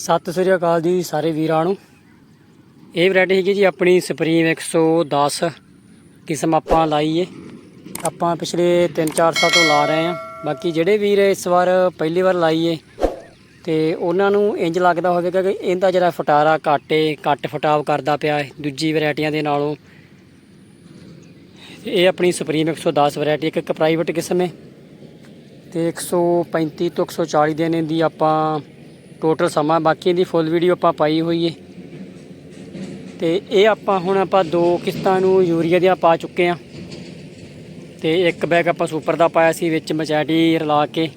ਸਤਿ ਸ੍ਰੀ ਅਕਾਲ ਜੀ ਸਾਰੇ ਵੀਰਾਂ ਨੂੰ। ਇਹ ਵੈਰਾਈਟੀ ਹੈਗੀ ਜੀ ਆਪਣੀ ਸੁਪਰੀਮ 110 ਕਿਸਮ ਆਪਾਂ ਲਾਈ ਏ ਆਪਾਂ ਪਿਛਲੇ 3-4 ਸਾਲ ਤੋਂ ਲਾ ਰਹੇ ਆਂ ਬਾਕੀ ਜਿਹੜੇ ਵੀਰ ਇਸ ਵਾਰ ਪਹਿਲੀ ਵਾਰ ਲਾਈ ਏ ਤੇ ਉਹਨਾਂ ਨੂੰ ਇੰਜ ਲੱਗਦਾ ਹੋਵੇਗਾ ਕਿ ਇਹਦਾ ਜਿਹੜਾ ਫਟਾਰਾ ਘੱਟ ਏ ਘੱਟ ਫਟਾਵ ਕਰਦਾ ਪਿਆ ਏ ਦੂਜੀ ਵੈਰਾਈਟੀਆਂ ਦੇ ਨਾਲੋਂ। ਇਹ ਆਪਣੀ ਸੁਪਰੀਮ 110 ਵੈਰਾਈਟੀ ਇੱਕ ਇੱਕ ਪ੍ਰਾਈਵੇਟ ਕਿਸਮ ਏ ਤੇ 135 ਤੋਂ 140 ਦਿਨ ਦੀ ਆਪਾਂ ਟੋਟਲ ਸਮਾਂ ਬਾਕੀ ਦੀ ਫੁੱਲ ਵੀਡੀਓ ਆਪਾਂ ਪਾਈ ਹੋਈ ਏ। ਤੇ ਇਹ ਆਪਾਂ ਹੁਣ ਆਪਾਂ ਦੋ ਕਿਸ਼ਤਾਂ ਨੂੰ ਯੂਰੀਆ ਦੀਆਂ ਪਾ ਚੁੱਕੇ ਆ। ਤੇ ਇੱਕ ਬੈਗ ਆਪਾਂ ਸੁਪਰ ਦਾ ਪਾਇਆ ਸੀ ਵਿੱਚ ਮਚੈਟੀ ਰਲਾ ਕੇ।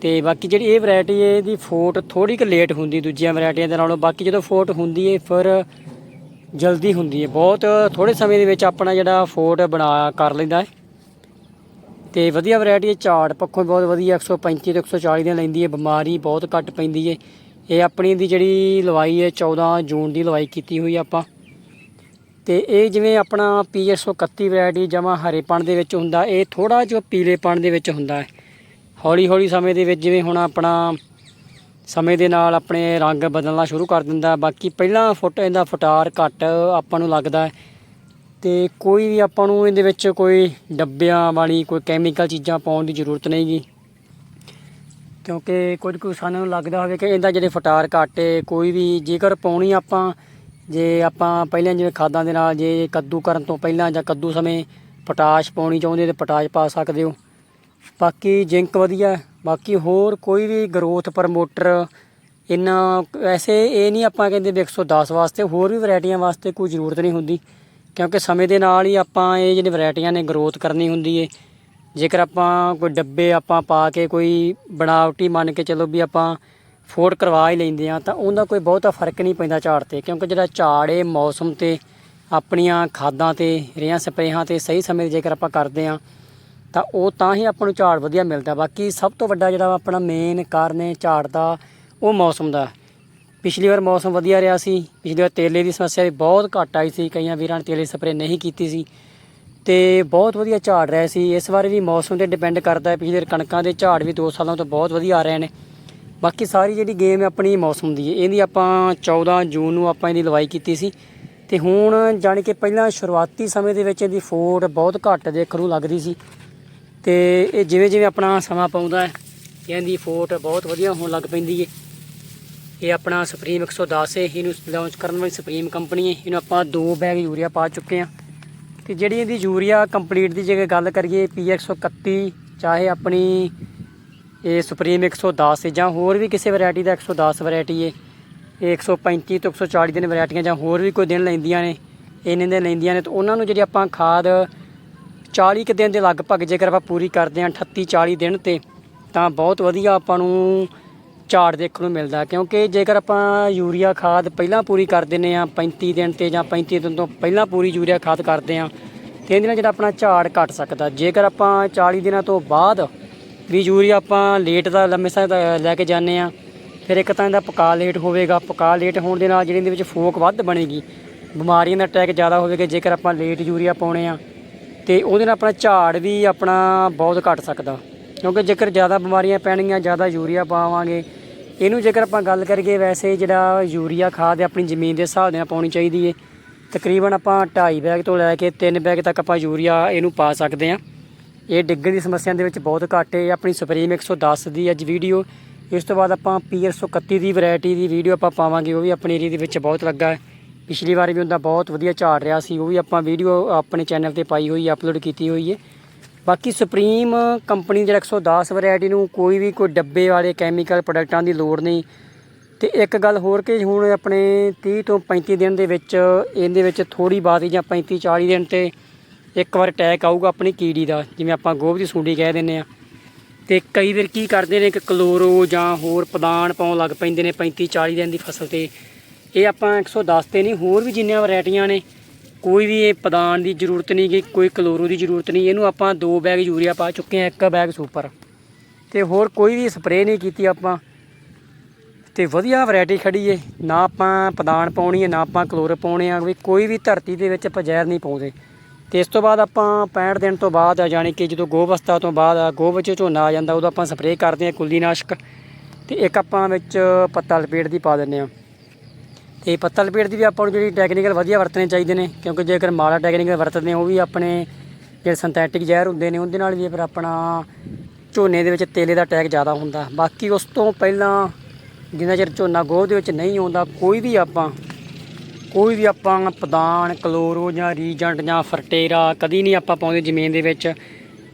ਤੇ ਬਾਕੀ ਜਿਹੜੀ ਇਹ ਵੈਰਾਈਟੀ ਹੈ ਇਹਦੀ ਫੋਟ ਥੋੜੀ ਕੁ ਲੇਟ ਹੁੰਦੀ ਦੂਜੀਆਂ ਵੈਰਾਈਟੀਆਂ ਦੇ ਨਾਲੋਂ। ਬਾਕੀ ਜਦੋਂ ਫੋਟ ਹੁੰਦੀ ਹੈ ਫਿਰ ਜਲਦੀ ਹੁੰਦੀ ਹੈ ਬਹੁਤ ਥੋੜੇ ਸਮੇਂ ਦੇ ਵਿੱਚ ਆਪਣਾ ਜਿਹੜਾ ਫੋਟ ਬਣਾ ਕਰ ਲੈਂਦਾ ਹੈ ਤੇ ਵਧੀਆ ਵੈਰਾਈਟੀ ਹੈ ਝਾੜ, ਪੱਖੋਂ ਬਹੁਤ ਵਧੀਆ 135 ਤੋਂ 140 ਦੀਆਂ ਲੈਂਦੀ ਹੈ, ਬਿਮਾਰੀ ਬਹੁਤ ਘੱਟ ਪੈਂਦੀ ਹੈ। ਇਹ ਆਪਣੀ ਦੀ ਜਿਹੜੀ ਲਵਾਈ ਹੈ 14 ਜੂਨ ਦੀ ਲਵਾਈ ਕੀਤੀ ਹੋਈ ਆਪਾਂ। ਤੇ ਇਹ ਜਿਵੇਂ ਆਪਣਾ ਪੀਐਸ 131 ਵੈਰਾਈਟੀ ਜਮਾ ਹਰੇਪਣ ਦੇ ਵਿੱਚ ਹੁੰਦਾ, ਇਹ ਥੋੜਾ ਜਿਹਾ ਪੀਲੇਪਣ ਦੇ ਵਿੱਚ ਹੁੰਦਾ ਹੈ। ਹੌਲੀ ਹੌਲੀ ਸਮੇਂ ਦੇ ਵਿੱਚ ਜਿਵੇਂ ਹੁਣ ਆਪਣਾ ਸਮੇਂ ਦੇ ਨਾਲ ਆਪਣੇ ਰੰਗ ਬਦਲਣਾ ਸ਼ੁਰੂ ਕਰ ਦਿੰਦਾ, ਬਾਕੀ ਪਹਿਲਾਂ ਫੁੱਟ, ਇਹਦਾ ਫਟਾਰ ਘੱਟ ਆਪਾਂ ਨੂੰ ਲੱਗਦਾ ਹੈ। ਤੇ ਕੋਈ ਵੀ ਆਪਾਂ ਨੂੰ ਇਹਦੇ ਵਿੱਚ ਕੋਈ ਡੱਬਿਆਂ ਵਾਲੀ, ਕੋਈ ਕੈਮੀਕਲ ਚੀਜ਼ਾਂ ਪਾਉਣ ਦੀ ਜ਼ਰੂਰਤ ਨਹੀਂਗੀ ਕਿਉਂਕਿ ਕੁਝ ਕੁ ਸਾਨੂੰ ਲੱਗਦਾ ਹੋਵੇ ਕਿ ਇਹਦਾ ਜਿਹੜੇ ਫਟਾਰ ਘਾਟੇ, ਕੋਈ ਵੀ ਜੇਕਰ ਪਾਉਣੀ ਆਪਾਂ, ਜੇ ਆਪਾਂ ਪਹਿਲਾਂ ਜਿਵੇਂ ਖਾਦਾਂ ਦੇ ਨਾਲ, ਜੇ ਕੱਦੂ ਕਰਨ ਤੋਂ ਪਹਿਲਾਂ ਜਾਂ ਕੱਦੂ ਸਮੇਂ ਪੋਟਾਸ਼ ਪਾਉਣੀ ਚਾਹੁੰਦੇ ਤੇ ਪੋਟਾਸ਼ ਪਾ ਸਕਦੇ ਹੋ। ਬਾਕੀ ਜ਼ਿੰਕ ਵਧੀਆ ਬਾਕੀ ਹੋਰ ਕੋਈ ਵੀ ਗਰੋਥ ਪ੍ਰਮੋਟਰ ਇੰਨਾ ਐਸੇ ਇਹ ਨਹੀਂ ਆਪਾਂ ਕਹਿੰਦੇ ਵੀ 110 ਵਾਸਤੇ, ਹੋਰ ਵੀ ਵੈਰਾਈਟੀਆਂ ਵਾਸਤੇ ਕੋਈ ਜ਼ਰੂਰਤ ਨਹੀਂ ਹੁੰਦੀ। ਕਿਉਂਕਿ ਸਮੇਂ ਦੇ ਨਾਲ ਹੀ ਆਪਾਂ ਇਹ ਜਿਹੜੇ ਵੈਰਾਈਟੀਆਂ ਨੇ ਗਰੋਥ ਕਰਨੀ ਹੁੰਦੀ ਏ। ਜੇਕਰ ਆਪਾਂ ਕੋਈ ਡੱਬੇ ਆਪਾਂ ਪਾ ਕੇ ਕੋਈ ਬਣਾਵਟੀ ਮੰਨ ਕੇ ਚਲੋ ਵੀ ਆਪਾਂ ਫੋਰਡ ਕਰਵਾ ਹੀ ਲੈਂਦੇ ਆ ਤਾਂ ਉਹਦਾ ਕੋਈ ਬਹੁਤਾ ਫ਼ਰਕ ਨਹੀਂ ਪੈਂਦਾ ਝਾੜ ਤੇ। ਕਿਉਂਕਿ ਜਿਹੜਾ ਝਾੜ ਏ, ਮੌਸਮ ਤੇ, ਆਪਣੀਆਂ ਖਾਦਾਂ ਤੇ, ਰੇਹਾਂ ਸਪਰੇਹਾਂ ਤੇ ਸਹੀ ਸਮੇਂ ਤੇ ਜੇਕਰ ਆਪਾਂ ਕਰਦੇ ਆ ਤਾਂ ਉਹ ਤਾਂ ਹੀ ਆਪਾਂ ਨੂੰ ਝਾੜ ਵਧੀਆ ਮਿਲਦਾ। ਬਾਕੀ ਸਭ ਤੋਂ ਵੱਡਾ ਜਿਹੜਾ ਆਪਣਾ ਮੇਨ ਕਾਰਨ ਹੈ ਝਾੜ ਦਾ, ਉਹ ਮੌਸਮ ਦਾ। ਪਿਛਲੀ ਵਾਰ ਮੌਸਮ ਵਧੀਆ ਰਿਹਾ ਸੀ, ਪਿਛਲੀ ਵਾਰ ਤੇਲੇ ਦੀ ਸਮੱਸਿਆ ਵੀ ਬਹੁਤ ਘੱਟ ਆਈ ਸੀ, ਕਈਆਂ ਵੀਰਾਂ ਨੇ ਤੇਲੇ ਸਪਰੇ ਨਹੀਂ ਕੀਤੀ ਸੀ। ਤੇ ਬਹੁਤ ਵਧੀਆ ਝਾੜ ਰਿਹਾ ਸੀ, ਇਸ ਵਾਰ ਵੀ ਮੌਸਮ ਤੇ ਡਿਪੈਂਡ ਕਰਦਾ ਹੈ, ਪਿਛਲੇ ਵਾਰ ਕਣਕਾਂ ਦੇ ਝਾੜ ਵੀ 2 ਸਾਲਾਂ ਤੋਂ ਬਹੁਤ ਵਧੀਆ ਆ ਰਹੇ ਨੇ। ਬਾਕੀ ਸਾਰੀ ਜਿਹੜੀ ਗੇਮ ਹੈ ਆਪਣੀ ਮੌਸਮ ਦੀ ਹੈ, ਇਹਦੀ ਆਪਾਂ 14 ਜੂਨ ਨੂੰ ਆਪਾਂ ਇਹਦੀ ਲਵਾਈ ਕੀਤੀ ਸੀ। ਤੇ ਹੁਣ ਜਾਣੀ ਕਿ ਪਹਿਲਾਂ ਸ਼ੁਰੂਆਤੀ ਸਮੇਂ ਦੇ ਵਿੱਚ ਇਹਦੀ ਫੋਟ ਬਹੁਤ ਘੱਟ ਦੇਖਣ ਨੂੰ ਲੱਗਦੀ ਸੀ। ਤੇ ਇਹ ਜਿਵੇਂ ਜਿਵੇਂ ਆਪਣਾ ਸਮਾਂ ਪਾਉਂਦਾ ਹੈ, ਇਹਦੀ ਫੋਟ ਬਹੁਤ ਵਧੀਆ ਹੋਣ ਲੱਗ ਪੈਂਦੀ ਹੈ। ਇਹ ਆਪਣਾ ਸੁਪਰੀਮ 110 ਹੈ ਇਹਨੂੰ ਲਾਂਚ ਕਰਨ ਵਾਲੀ ਸੁਪਰੀਮ ਕੰਪਨੀ ਹੈ। ਇਹਨੂੰ ਆਪਾਂ ਦੋ ਬੈਗ ਯੂਰੀਆ ਪਾ ਚੁੱਕੇ ਹਾਂ। ਤੇ ਜਿਹੜੀ ਇਹਦੀ ਯੂਰੀਆ ਕੰਪਲੀਟ ਦੀ ਜੇ ਗੱਲ ਕਰੀਏ P131 ਚਾਹੇ ਆਪਣੀ ਇਹ ਸੁਪਰੀਮ 110 ਹੈ ਜਾਂ ਹੋਰ ਵੀ ਕਿਸੇ ਵੈਰਾਈਟੀ ਦਾ 110 ਵੈਰਾਈਟੀ ਹੈ। ਇਹ 135 ਤੋਂ 140 ਦਿਨ ਵੈਰਾਈਟੀਆਂ ਜਾਂ ਹੋਰ ਵੀ ਕੋਈ ਦਿਨ ਲੈਂਦੀਆਂ ਨੇ, ਇੰਨੇ ਦਿਨ ਲੈਂਦੀਆਂ ਨੇ, ਤਾਂ ਉਹਨਾਂ ਨੂੰ ਜਿਹੜੀ ਆਪਾਂ ਖਾਦ 40 ਕੁ ਦਿਨ ਦੇ ਲਗਭਗ ਜੇਕਰ ਆਪਾਂ ਪੂਰੀ ਕਰਦੇ ਹਾਂ 38 40 ਦਿਨ ਤੇ, ਤਾਂ ਬਹੁਤ ਵਧੀਆ ਆਪਾਂ ਨੂੰ ਝਾੜ ਦੇਖਣ ਨੂੰ ਮਿਲਦਾ, ਕਿਉਂਕਿ ਜੇਕਰ ਆਪਾਂ ਯੂਰੀਆ ਖਾਦ ਪਹਿਲਾਂ ਪੂਰੀ ਕਰ ਦਿੰਨੇ ਆ 35 ਦਿਨ ਤੇ ਜਾਂ 35 ਦਿਨ ਤੋਂ ਪਹਿਲਾਂ ਪੂਰੀ ਯੂਰੀਆ ਖਾਦ ਕਰਦੇ ਆ ਤੇ ਇਹਦੇ ਨਾਲ ਜਿਹੜਾ ਆਪਣਾ ਝਾੜ ਘਟ ਸਕਦਾ। ਜੇਕਰ ਆਪਾਂ 40 ਦਿਨਾਂ ਤੋਂ ਬਾਅਦ ਵੀ ਯੂਰੀਆ ਆਪਾਂ ਲੇਟ ਦਾ ਲੰਮੇ ਸਮੇਂ ਦਾ ਲੈ ਕੇ ਜਾਂਦੇ ਆ ਫਿਰ ਇੱਕ ਤਾਂ ਇਹਦਾ ਪਕਾ ਲੇਟ ਹੋਵੇਗਾ। ਪਕਾ ਲੇਟ ਹੋਣ ਦੇ ਨਾਲ ਜਿਹੜੀ ਇਹਦੇ ਵਿੱਚ ਫੋਕ ਵੱਧ ਬਣੇਗੀ, ਬਿਮਾਰੀਆਂ ਦਾ ਅਟੈਕ ਜ਼ਿਆਦਾ ਹੋਵੇਗਾ, ਜੇਕਰ ਆਪਾਂ ਲੇਟ ਯੂਰੀਆ ਪਾਉਣੇ ਆ ਤੇ ਉਹਦੇ ਨਾਲ ਆਪਣਾ ਝਾੜ ਵੀ ਆਪਣਾ ਬਹੁਤ ਘਟ ਸਕਦਾ। ਕਿਉਂਕਿ ਜੇਕਰ ਜ਼ਿਆਦਾ ਬਿਮਾਰੀਆਂ ਪੈਣਗੀਆਂ, ਜ਼ਿਆਦਾ ਯੂਰੀਆ ਪਾਵਾਂਗੇ। ਇਹਨੂੰ ਜੇਕਰ ਆਪਾਂ ਗੱਲ ਕਰੀਏ, ਵੈਸੇ ਜਿਹੜਾ ਯੂਰੀਆ ਖਾਦ ਹੈ, ਆਪਣੀ ਜ਼ਮੀਨ ਦੇ ਹਿਸਾਬ ਨਾਲ ਪਾਉਣੀ ਚਾਹੀਦੀ ਹੈ ਤਕਰੀਬਨ ਆਪਾਂ 2.5 ਬੈਗ ਤੋਂ ਲੈ ਕੇ 3 ਬੈਗ ਤੱਕ ਆਪਾਂ ਯੂਰੀਆ ਇਹਨੂੰ ਪਾ ਸਕਦੇ ਹਾਂ। ਇਹ ਡਿੱਗਣ ਦੀ ਸਮੱਸਿਆ ਦੇ ਵਿੱਚ ਬਹੁਤ ਘੱਟ ਹੈ ਆਪਣੀ ਸੁਪਰੀਮ 110 ਦੀ ਅੱਜ ਵੀਡੀਓ। ਇਸ ਤੋਂ ਬਾਅਦ ਆਪਾਂ ਪੀ 131 ਦੀ ਵੈਰਾਈਟੀ ਦੀ ਵੀਡੀਓ ਆਪਾਂ ਪਾਵਾਂਗੇ, ਉਹ ਵੀ ਆਪਣੇ ਏਰੀਆ ਦੇ ਵਿੱਚ ਬਹੁਤ ਲੱਗਾ ਹੈ। ਪਿਛਲੀ ਵਾਰ ਵੀ ਉਹਦਾ ਬਹੁਤ ਵਧੀਆ ਝਾੜ ਰਿਹਾ ਸੀ, ਉਹ ਵੀ ਆਪਾਂ ਵੀਡੀਓ ਆਪਣੇ ਚੈਨਲ ਤੇ ਪਾਈ ਹੋਈ, ਅਪਲੋਡ ਕੀਤੀ ਹੋਈ ਹੈ ਬਾਕੀ ਸੁਪਰੀਮ ਕੰਪਨੀ ਜਿਹੜਾ 110 ਵੈਰਾਈਟੀ ਨੂੰ ਕੋਈ ਵੀ ਕੋਈ ਡੱਬੇ ਵਾਲੇ ਕੈਮੀਕਲ ਪ੍ਰੋਡਕਟਾਂ ਦੀ ਲੋੜ ਨਹੀਂ। ਤੇ ਇੱਕ ਗੱਲ ਹੋਰ ਕਿ ਹੁਣ ਆਪਣੇ 30 ਤੋਂ 35 ਦਿਨ ਦੇ ਵਿੱਚ ਇਹਦੇ ਵਿੱਚ ਥੋੜੀ ਬਾਤ ਜਾਂ 35 40 ਦਿਨ ਤੇ ਇੱਕ ਵਾਰ ਅਟੈਕ ਆਊਗਾ ਆਪਣੀ ਕੀੜੀ ਦਾ, ਜਿਵੇਂ ਆਪਾਂ ਗੋਭ ਦੀ ਸੁੰਡੀ ਕਹਿ ਦਿੰਦੇ ਆ ਤੇ ਕਈ ਵਾਰ ਕੀ ਕਰਦੇ ਨੇ ਕਿ ਕਲੋਰੋ ਜਾਂ ਹੋਰ ਪਦਾਨ ਪਾਉਣ ਲੱਗ ਪੈਂਦੇ ਨੇ 35 40 ਦਿਨ ਦੀ ਫਸਲ ਤੇ। ਇਹ ਆਪਾਂ 110 ਤੇ ਨਹੀਂ, ਹੋਰ ਵੀ ਜਿੰਨੀਆਂ ਵੈਰਾਈਟੀਆਂ ਨੇ ਕੋਈ ਵੀ ਇਹ ਪਦਾਨ ਦੀ ਜ਼ਰੂਰਤ ਨਹੀਂ ਗੀ, ਕੋਈ ਕਲੋਰੋ ਦੀ ਜ਼ਰੂਰਤ ਨਹੀਂ, ਇਹਨੂੰ ਆਪਾਂ ਦੋ ਬੈਗ ਯੂਰੀਆ ਪਾ ਚੁੱਕੇ ਆ ਇੱਕ ਬੈਗ ਸੁਪਰ। ਤੇ ਹੋਰ ਕੋਈ ਵੀ ਸਪਰੇਅ ਨਹੀਂ ਕੀਤੀ ਆਪਾਂ। ਤੇ ਵਧੀਆ ਵੈਰਾਈਟੀ ਖੜੀ ਏ, ਨਾ ਆਪਾਂ ਪਦਾਨ ਪਾਉਣੀ ਹੈ ਨਾ ਆਪਾਂ ਕਲੋਰ ਪਾਉਣੇ ਆ, ਵੀ ਕੋਈ ਵੀ ਧਰਤੀ ਦੇ ਵਿੱਚ ਆਪਾਂ ਜ਼ਹਿਰ ਨਹੀਂ ਪਾਉਂਦੇ। ਤੇ ਇਸ ਤੋਂ ਬਾਅਦ ਆਪਾਂ 65 ਦਿਨ ਤੋਂ ਬਾਅਦ ਯਾਨੀ ਕਿ ਜਦੋਂ ਗੋਭ ਤੋਂ ਬਾਅਦ ਆ ਗੋਭ ਵਿੱਚ ਝੋਨਾ ਆ ਜਾਂਦਾ, ਉਦੋਂ ਆਪਾਂ ਸਪਰੇਅ ਕਰਦੇ ਆ ਕੁੱਲੀ ਨਾਸ਼ਕ ਤੇ ਇੱਕ ਆਪਾਂ ਵਿੱਚ ਪੱਤਾ ਲਪੇਟ ਦੀ ਪਾ ਦਿੰਦੇ ਆ ਤੇ ਪੱਤਾ ਲਪੇਟ ਦੀ ਵੀ ਆਪਾਂ ਨੂੰ ਜਿਹੜੀ ਟੈਕਨੀਕਲ ਵਧੀਆ ਵਰਤਣੇ ਚਾਹੀਦੇ ਨੇ, ਕਿਉਂਕਿ ਜੇਕਰ ਮਾੜਾ ਟੈਕਨੀਕਲ ਵਰਤਦੇ ਹਾਂ, ਉਹ ਵੀ ਆਪਣੇ ਜਿਹੜੇ ਸਿੰਥੈਟਿਕ ਜ਼ਹਿਰ ਹੁੰਦੇ ਨੇ, ਉਹਦੇ ਨਾਲ ਵੀ ਫਿਰ ਆਪਣਾ ਝੋਨੇ ਦੇ ਵਿੱਚ ਤੇਲੇ ਦਾ ਅਟੈਕ ਜ਼ਿਆਦਾ ਹੁੰਦਾ। ਬਾਕੀ ਉਸ ਤੋਂ ਪਹਿਲਾਂ ਜਿੰਨਾ ਚਿਰ ਝੋਨਾ ਗੋਹ ਦੇ ਵਿੱਚ ਨਹੀਂ ਆਉਂਦਾ, ਕੋਈ ਵੀ ਆਪਾਂ, ਕੋਈ ਵੀ ਆਪਾਂ ਪਦਾਨ, ਕਲੋਰੋ ਜਾਂ ਰੀਜੈਂਟ ਜਾਂ ਫਰਟੇਰਾ ਕਦੀ ਨਹੀਂ ਆਪਾਂ ਪਾਉਂਦੇ ਜ਼ਮੀਨ ਦੇ ਵਿੱਚ।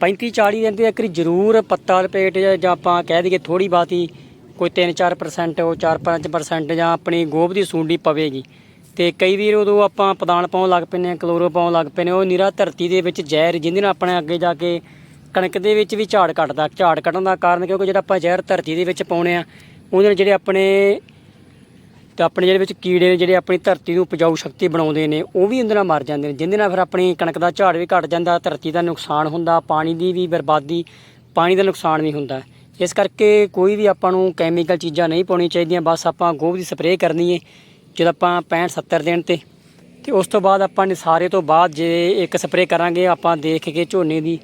35 40 ਦਿਨ ਦੇ ਇੱਕ ਜ਼ਰੂਰ ਪੱਤਾ ਲਪੇਟ ਜਾਂ ਜਾਂ ਆਪਾਂ ਕਹਿ ਦਈਏ ਥੋੜੀ ਬਾਤੀ ਕੋਈ 3-4% ਉਹ 4-5% ਜਾਂ ਆਪਣੀ ਗੋਭ ਦੀ ਸੁੰਡੀ ਪਵੇਗੀ। ਤੇ ਕਈ ਵੀਰ ਉਦੋਂ ਆਪਾਂ ਪਦਾਨ ਪਾਉਣ ਲੱਗ ਪੈਂਦੇ ਆ ਕਲੋਰੋ ਪਾਉਣ ਲੱਗ ਪੈਂਦੇ ਉਹ ਨਿਰਾ ਧਰਤੀ ਦੇ ਵਿੱਚ ਜ਼ਹਿਰ, ਜਿਹਦੇ ਨਾਲ ਆਪਣੇ ਅੱਗੇ ਜਾ ਕੇ ਕਣਕ ਦੇ ਵਿੱਚ ਵੀ ਝਾੜ ਕੱਟਦਾ। ਝਾੜ ਘਟਣ ਦਾ ਕਾਰਨ ਕਿਉਂਕਿ ਜਿਹੜਾ ਆਪਾਂ ਜ਼ਹਿਰ ਧਰਤੀ ਦੇ ਵਿੱਚ ਪਾਉਣੇ ਆ ਉਹਦੇ ਨਾਲ ਜਿਹੜੇ ਆਪਣੇ, ਤੇ ਆਪਣੇ ਜਿਹੜੇ ਵਿੱਚ ਕੀੜੇ ਨੇ ਜਿਹੜੇ ਆਪਣੀ ਧਰਤੀ ਨੂੰ ਉਪਜਾਊ ਸ਼ਕਤੀ ਬਣਾਉਂਦੇ ਨੇ, ਉਹ ਵੀ ਉਹਦੇ ਨਾਲ ਮਰ ਜਾਂਦੇ ਨੇ। ਜਿਹਦੇ ਨਾਲ ਫਿਰ ਆਪਣੀ ਕਣਕ ਦਾ ਝਾੜ ਵੀ ਘਟ ਜਾਂਦਾ, ਧਰਤੀ ਦਾ ਨੁਕਸਾਨ ਹੁੰਦਾ, ਪਾਣੀ ਦੀ ਵੀ ਬਰਬਾਦੀ, ਪਾਣੀ ਦਾ ਨੁਕਸਾਨ ਵੀ ਹੁੰਦਾ। ਇਸ ਕਰਕੇ ਕੋਈ ਵੀ ਆਪਾਂ ਨੂੰ ਕੈਮੀਕਲ ਚੀਜ਼ਾਂ ਨਹੀਂ ਪਾਉਣੀਆਂ ਚਾਹੀਦੀਆਂ, ਬਸ ਆਪਾਂ ਗੋਭ ਦੀ ਸਪਰੇਅ ਕਰਨੀ ਹੈ ਜਦੋਂ ਆਪਾਂ 65 70 ਦਿਨ ਤੇ। ਤੇ ਉਸ ਤੋਂ ਬਾਅਦ ਆਪਾਂ ਨਿਸਾਰੇ ਤੋਂ ਬਾਅਦ ਜੇ ਇੱਕ ਸਪਰੇਅ ਕਰਾਂਗੇ, ਆਪਾਂ ਦੇਖ ਕੇ ਝੋਨੇ ਦੀ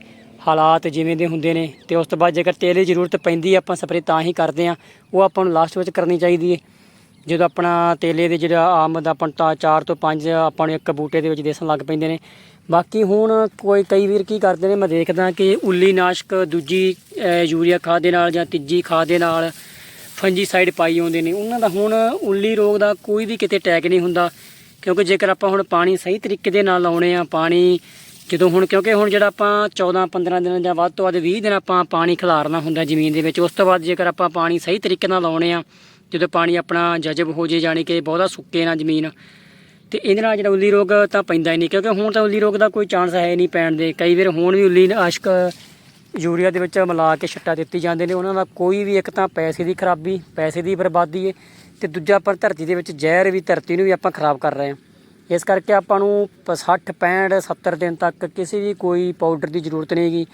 ਹਾਲਾਤ ਜਿਵੇਂ ਦੇ ਹੁੰਦੇ ਨੇ, ਤੇ ਉਸ ਤੋਂ ਬਾਅਦ ਜੇਕਰ ਤੇਲ ਦੀ ਜ਼ਰੂਰਤ ਪੈਂਦੀ ਹੈ ਆਪਾਂ ਸਪਰੇਅ ਤਾਂ ਹੀ ਕਰਦੇ ਆ। ਉਹ ਆਪਾਂ ਨੂੰ ਲਾਸਟ ਵਿੱਚ ਕਰਨੀ ਚਾਹੀਦੀ ਹੈ ਜਦੋਂ ਆਪਣਾ ਤੇਲੇ ਦੇ ਜਿਹੜਾ ਆਮਦ ਆਪਾਂ ਤਾਂ 4 ਤੋਂ 5 ਆਪਾਂ ਨੂੰ ਇੱਕ ਬੂਟੇ ਦੇ ਵਿੱਚ ਦੇਸਣ ਲੱਗ ਪੈਂਦੇ ਨੇ ਬਾਕੀ ਹੁਣ ਕੋਈ ਕਈ ਵੀਰ ਕੀ ਕਰਦੇ ਨੇ, ਮੈਂ ਦੇਖਦਾ ਕਿ ਉੱਲੀ ਨਾਸ਼ਕ ਦੂਜੀ ਯੂਰੀਆ ਖਾਦ ਦੇ ਨਾਲ ਜਾਂ ਤੀਜੀ ਖਾਦ ਦੇ ਨਾਲ ਫੰਜੀਸਾਈਡ ਪਾਈ ਆਉਂਦੇ ਨੇ। ਉਹਨਾਂ ਦਾ ਹੁਣ ਉੱਲੀ ਰੋਗ ਦਾ ਕੋਈ ਵੀ ਕਿਤੇ ਟੈਗ ਨਹੀਂ ਹੁੰਦਾ, ਕਿਉਂਕਿ ਜੇਕਰ ਆਪਾਂ ਹੁਣ ਪਾਣੀ ਸਹੀ ਤਰੀਕੇ ਦੇ ਨਾਲ ਲਾਉਣੇ ਆ, ਪਾਣੀ ਜਦੋਂ ਹੁਣ, ਕਿਉਂਕਿ ਹੁਣ ਜਿਹੜਾ ਆਪਾਂ 14 15 ਦਿਨ ਜਾਂ ਵੱਧ ਤੋਂ ਵੱਧ 20 ਦਿਨ ਆਪਾਂ ਪਾਣੀ ਖਿਲਾਰਨਾ ਹੁੰਦਾ ਜ਼ਮੀਨ ਦੇ ਵਿੱਚ, ਉਸ ਤੋਂ ਬਾਅਦ ਜੇਕਰ ਆਪਾਂ ਪਾਣੀ ਸਹੀ ਤਰੀਕੇ ਨਾਲ ਲਾਉਣੇ ਆ, ਜਦੋਂ ਪਾਣੀ ਆਪਣਾ ਜਜ਼ਬ ਹੋ ਜੇ, ਜਾਣੀ ਕਿ ਬਹੁਤਾ ਸੁੱਕੇ ਨਾ ਜ਼ਮੀਨ ਤੇ ਇਹਦੇ ਨਾਲ ਜਿਹੜਾ ਉੱਲੀ ਰੋਗ ਤਾਂ ਪੈਂਦਾ ਹੀ ਨਹੀਂ, ਕਿਉਂਕਿ ਹੁਣ ਤਾਂ ਉੱਲੀ ਰੋਗ ਦਾ ਕੋਈ ਚਾਂਸ ਹੈ ਨਹੀਂ ਪੈਣ ਦੇ। ਕਈ ਵਾਰ ਹੁਣ ਵੀ ਉੱਲੀ ਆਸ਼ਕ ਯੂਰੀਆ ਦੇ ਵਿੱਚ ਮਿਲਾ ਕੇ ਛੱਟਾ ਦਿੱਤੀ ਜਾਂਦੇ ਨੇ। ਉਹਨਾਂ ਦਾ ਕੋਈ ਵੀ ਇੱਕ ਤਾਂ ਪੈਸੇ ਦੀ ਖਰਾਬੀ, ਪੈਸੇ ਦੀ ਬਰਬਾਦੀ ਹੈ ਤੇ ਦੂਜਾ ਆਪਾਂ ਧਰਤੀ ਦੇ ਵਿੱਚ ਜ਼ਹਿਰ ਵੀ ਧਰਤੀ ਨੂੰ ਵੀ ਆਪਾਂ ਖਰਾਬ ਕਰ ਰਹੇ ਹਾਂ। ਇਸ ਕਰਕੇ ਆਪਾਂ ਨੂੰ ਪ- 60 65 70 ਦਿਨ ਤੱਕ ਕਿਸੇ ਵੀ ਕੋਈ ਪਾਊਡਰ ਦੀ ਜ਼ਰੂਰਤ ਨਹੀਂ ਹੈਗੀ।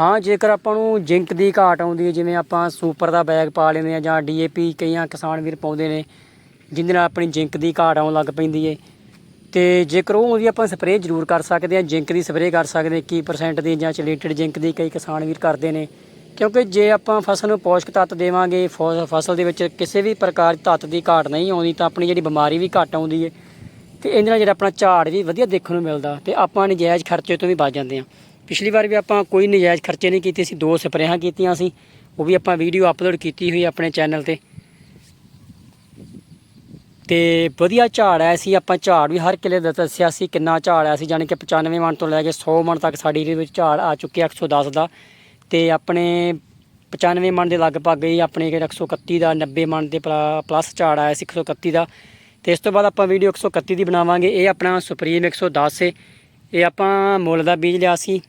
ਹਾਂ, ਜੇਕਰ ਆਪਾਂ ਨੂੰ ਜਿੰਕ ਦੀ ਘਾਟ ਆਉਂਦੀ ਹੈ ਜਿਵੇਂ ਆਪਾਂ ਸੁਪਰ ਦਾ ਬੈਗ ਪਾ ਲੈਂਦੇ ਆ ਜਾਂ ਡੀਏਪੀ ਕਈਆਂ ਕਿਸਾਨ ਵੀਰ ਪਾਉਂਦੇ ਨੇ, ਜਿਹਦੇ ਨਾਲ ਆਪਣੀ ਜਿੰਕ ਦੀ ਘਾਟ ਆਉਣ ਲੱਗ ਪੈਂਦੀ ਹੈ ਤੇ ਜੇਕਰ ਉਹ ਉਹਦੀ ਆਪਾਂ ਸਪਰੇਅ ਜ਼ਰੂਰ ਕਰ ਸਕਦੇ ਹਾਂ ਜਿੰਕ ਦੀ ਸਪਰੇਅ ਕਰ ਸਕਦੇ 21% ਦੀ ਜਾਂ ਚਲੇਟਡ ਜਿੰਕ ਦੀ ਕਈ ਕਿਸਾਨ ਵੀਰ ਕਰਦੇ ਨੇ। ਕਿਉਂਕਿ ਜੇ ਆਪਾਂ ਫਸਲ ਨੂੰ ਪੋਸ਼ਕ ਤੱਤ ਦੇਵਾਂਗੇ, ਫੋ- ਫਸਲ ਦੇ ਵਿੱਚ ਕਿਸੇ ਵੀ ਪ੍ਰਕਾਰ ਤੱਤ ਦੀ ਘਾਟ ਨਹੀਂ ਆਉਂਦੀ, ਤਾਂ ਆਪਣੀ ਜਿਹੜੀ ਬਿਮਾਰੀ ਵੀ ਘੱਟ ਆਉਂਦੀ ਹੈ ਤੇ ਇਹਦੇ ਨਾਲ ਜਿਹੜਾ ਆਪਣਾ ਝਾੜ ਵੀ ਵਧੀਆ ਦੇਖਣ ਨੂੰ ਮਿਲਦਾ ਤੇ ਆਪਾਂ ਨਜਾਇਜ਼ ਖਰਚੇ ਤੋਂ ਵੀ ਬਚ ਜਾਂਦੇ ਹਾਂ ਪਿਛਲੀ ਵਾਰ ਵੀ ਆਪਾਂ ਕੋਈ ਨਜਾਇਜ਼ ਖਰਚੇ ਨਹੀਂ ਕੀਤੇ ਸੀ, ਦੋ ਸਪਰੇਹਾਂ ਕੀਤੀਆਂ ਸੀ। ਉਹ ਵੀ ਆਪਾਂ ਵੀਡੀਓ ਅਪਲੋਡ ਕੀਤੀ ਹੋਈ ਆਪਣੇ ਚੈਨਲ ਤੇ। ਤੇ ਵਧੀਆ ਝਾੜ ਆਇਆ ਸੀ, ਆਪਾਂ ਝਾੜ ਵੀ ਹਰ ਕਿਲੇ ਦਾ ਦੱਸਿਆ ਸੀ, ਕਿੰਨਾ ਝਾੜ ਆਇਆ ਸੀ, ਜਾਣੀ ਕਿ 95 ਮਣ ਤੋਂ ਲੈ ਕੇ 100 ਮਣ ਤੱਕ ਸਾਡੀ ਇਹਦੇ ਵਿੱਚ ਝਾੜ ਆ ਚੁੱਕਿਆ 110 ਦਾ। ਤੇ ਆਪਣੇ 95 ਮਣ ਦੇ ਲਗਭਗ ਹੀ ਆਪਣੇ ਜਿਹੜੇ 131 ਦਾ 90 ਮਣ ਦੇ ਪਲਾ- ਪਲੱਸ ਝਾੜ ਆਇਆ ਸੀ 131 ਦਾ। ਤੇ ਇਸ ਤੋਂ ਬਾਅਦ ਆਪਾਂ ਵੀਡੀਓ 131 ਦੀ ਬਣਾਵਾਂਗੇ। ਇਹ ਆਪਣਾ ਸੁਪਰੀਮ 110 ਹੈ ਇਹ ਆਪਾਂ ਮੁੱਲ ਦਾ ਬੀਜ ਲਿਆ ਸੀ,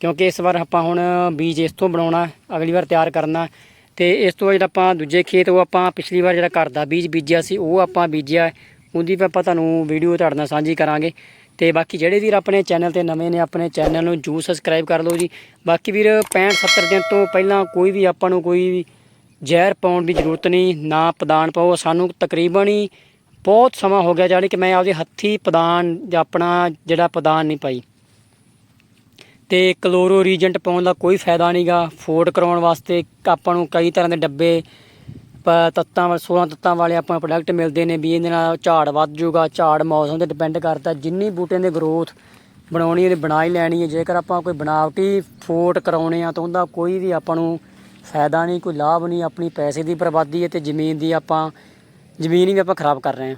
ਕਿਉਂਕਿ ਇਸ ਵਾਰ ਆਪਾਂ ਹੁਣ ਬੀਜ ਇਸ ਤੋਂ ਬਣਾਉਣਾ, ਅਗਲੀ ਵਾਰ ਤਿਆਰ ਕਰਨਾ। ਤੇ ਇਸ ਤੋਂ ਬਾਅਦ ਜਿਹੜਾ ਆਪਾਂ ਦੂਜੇ ਖੇਤ, ਉਹ ਆਪਾਂ ਪਿਛਲੀ ਵਾਰ ਜਿਹੜਾ ਘਰ ਦਾ ਬੀਜ ਬੀਜਿਆ ਸੀ, ਉਹ ਆਪਾਂ ਬੀਜਿਆ ਉਹਦੀ ਵੀ ਆਪਾਂ ਤੁਹਾਨੂੰ ਵੀਡੀਓ ਤੁਹਾਡੇ ਨਾਲ ਸਾਂਝੀ ਕਰਾਂਗੇ। ਤੇ ਬਾਕੀ ਜਿਹੜੇ ਵੀਰ ਆਪਣੇ ਚੈਨਲ ਤੇ ਨਵੇਂ ਨੇ, ਆਪਣੇ ਚੈਨਲ ਨੂੰ ਜੂ ਸਬਸਕ੍ਰਾਈਬ ਕਰ ਲਓ ਜੀ। ਬਾਕੀ ਵੀਰ 65 70 ਦਿਨ ਤੋਂ ਪਹਿਲਾਂ ਕੋਈ ਵੀ ਆਪਾਂ ਨੂੰ ਕੋਈ ਵੀ ਜ਼ਹਿਰ ਪਾਉਣ ਦੀ ਜ਼ਰੂਰਤ ਨਹੀਂ, ਨਾ ਪਦਾਨ ਪਾਓ। ਸਾਨੂੰ ਤਕਰੀਬਨ ਹੀ ਬਹੁਤ ਸਮਾਂ ਹੋ ਗਿਆ ਜਾਣੀ ਕਿ ਮੈਂ ਆਪਦੇ ਹੱਥੀ ਪਦਾਨ ਜਾਂ ਆਪਣਾ ਜਿਹੜਾ ਪਦਾਨ ਨਹੀਂ ਪਾਈ। ਤੇ ਕਲੋਰੋ ਰੀਜੈਂਟ ਪਾਉਣ ਦਾ ਕੋਈ ਫਾਇਦਾ ਨਹੀਂਗਾ। ਫੋਰਡ ਕਰਾਉਣ ਵਾਸਤੇ ਆਪਾਂ ਨੂੰ ਕਈ ਤਰ੍ਹਾਂ ਦੇ ਡੱਬੇ ਤੱਤਾਂ ਵਾਲੇ 16 ਤੱਤਾਂ ਵਾਲੇ ਆਪਾਂ ਨੂੰ ਪ੍ਰੋਡਕਟ ਮਿਲਦੇ ਨੇ ਵੀ ਇਹਦੇ ਨਾਲ ਝਾੜ ਵੱਧ ਜਾਊਗਾ, ਝਾੜ ਮੌਸਮ ਤੇ ਡਿਪੈਂਡ ਕਰਦਾ। ਜਿੰਨੀ ਬੂਟਿਆਂ ਦੀ ਗਰੋਥ ਬਣਾਉਣੀ ਹੈ ਬਣਾ ਹੀ ਲੈਣੀ ਹੈ। ਜੇਕਰ ਆਪਾਂ ਕੋਈ ਬਣਾਵਟੀ ਫੋਟ ਕਰਾਉਣੇ ਆ ਤਾਂ ਉਹਦਾ ਕੋਈ ਵੀ ਆਪਾਂ ਨੂੰ ਫਾਇਦਾ ਨਹੀਂ, ਕੋਈ ਲਾਭ ਨਹੀਂ। ਆਪਣੀ ਪੈਸੇ ਦੀ ਬਰਬਾਦੀ ਹੈ ਤੇ ਜ਼ਮੀਨ ਦੀ ਆਪਾਂ, ਜ਼ਮੀਨ ਹੀ ਵੀ ਆਪਾਂ ਖਰਾਬ ਕਰ ਰਹੇ ਹਾਂ।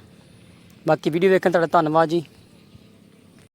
ਬਾਕੀ ਵੀਡੀਓ ਵੇਖਣ ਤੁਹਾਡਾ ਧੰਨਵਾਦ ਜੀ।